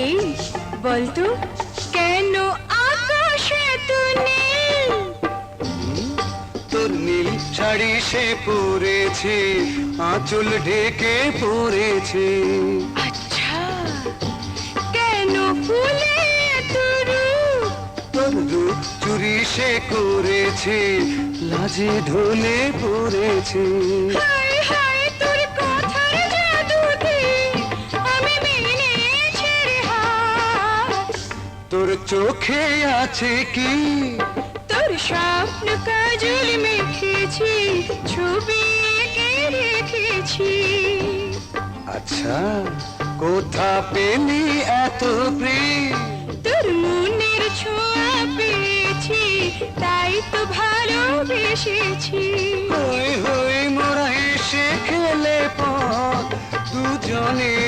এই বলতো কেন আকাশে নীল? তোর নীল শাড়ি সে পরেছে আঁচল ঢেকে পড়েছে আচ্ছা কেন ফুলে তোর রূপ? চুরি সে করেছে লাজে ঢলে পড়েছে তোর চোখে আছে কি? তোর স্বপ্ন কাজল মেখেছি ছবি এঁকে রেখেছি। আচ্ছা কোথা পেলি এত প্রেম? তোর মনের ছোঁয়া পেয়েছি তাই তো ভালোবেসেছি। হই হই মোরা এসে খেলে পথ দুজনে